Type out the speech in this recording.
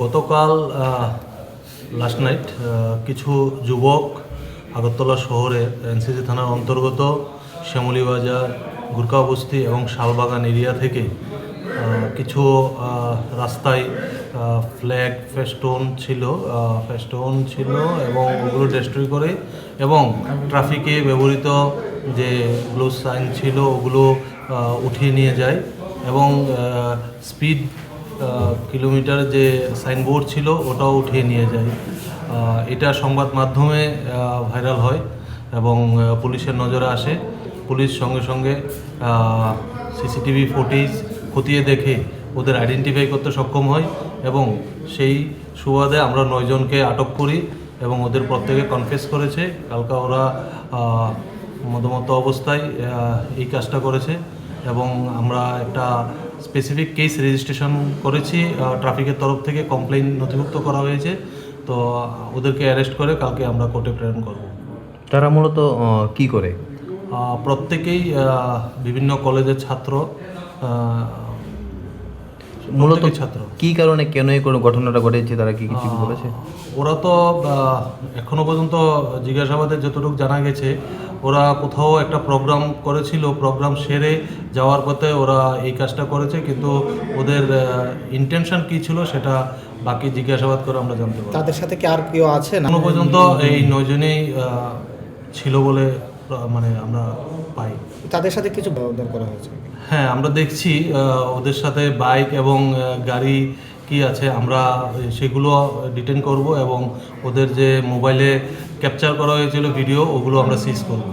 গতকাল last night কিছু যুবক আগরতলা শহরের এনসিসি থানার অন্তর্গত শ্যামলী বাজার গুরকা বস্তি এবং শালবাগান এরিয়া থেকে কিছু রাস্তায় ফ্ল্যাগ ফেস্টোন ছিল ফেস্টোন ছিল এবং ওগুলো ডিস্ট্রয় করে এবং ট্রাফিকে ব্যবহৃত যে ব্লু সাইন ছিল ওগুলো উঠিয়ে নিয়ে যায় এবং স্পিড কিলোমিটার যে সাইনবোর্ড ছিল, ওটাও উঠিয়ে নিয়ে যায়। এটা সংবাদ মাধ্যমে ভাইরাল হয় এবং পুলিশের নজরে আসে। পুলিশ সঙ্গে সঙ্গে সিসিটিভি ফুটেজ খতিয়ে দেখে ওদের আইডেন্টিফাই করতে সক্ষম হয় এবং সেই সুবাদে আমরা নয়জনকে আটক করি এবং ওদের প্রত্যেকে কনফেস করেছে। কালকা ওরা মদমত অবস্থায় এই কাজটা করেছে। এবং আমরা একটা স্পেসিফিক কেস রেজিস্ট্রেশন করেছি ট্রাফিকের তরফ থেকে কমপ্লেন নথিভুক্ত করা হয়েছে। তো ওদেরকে অ্যারেস্ট করে কালকে আমরা কোর্টে প্রেরণ করব। তারা মূলত কি করে? প্রত্যেকেই বিভিন্ন কলেজের ছাত্র মূলত ছাত্র। কি কারণে কেন এই কোনো ঘটনাটা ঘটেছে? তারা কি কিছু বলেছে ওরা তো এখনও পর্যন্ত জিজ্ঞাসাবাদে যতটুকু জানা গেছে ওরা কোথাও একটা প্রোগ্রাম করেছিল প্রোগ্রাম সেরে যাওয়ার পথে ওরা এই কাজটা করেছে কিন্তু ওদের ইন্টেনশন কী ছিল সেটা বাকি জিজ্ঞাসাবাদ করে আমরা জানতে পারব। তাদের সাথে কি আর কেউ আছে না? এখনও পর্যন্ত এই নয়জনেই ছিল বলে মানে আমরা পাই। তাদের সাথে কিছু ব্যবধান করা হয়েছে? হ্যাঁ আমরা দেখছি ওদের সাথে বাইক এবং গাড়ি কি আছে আমরা সেগুলো ডিটেন করব এবং ওদের যে মোবাইলে ক্যাপচার করা হয়েছিল ভিডিও ওগুলো আমরা সিজ করব।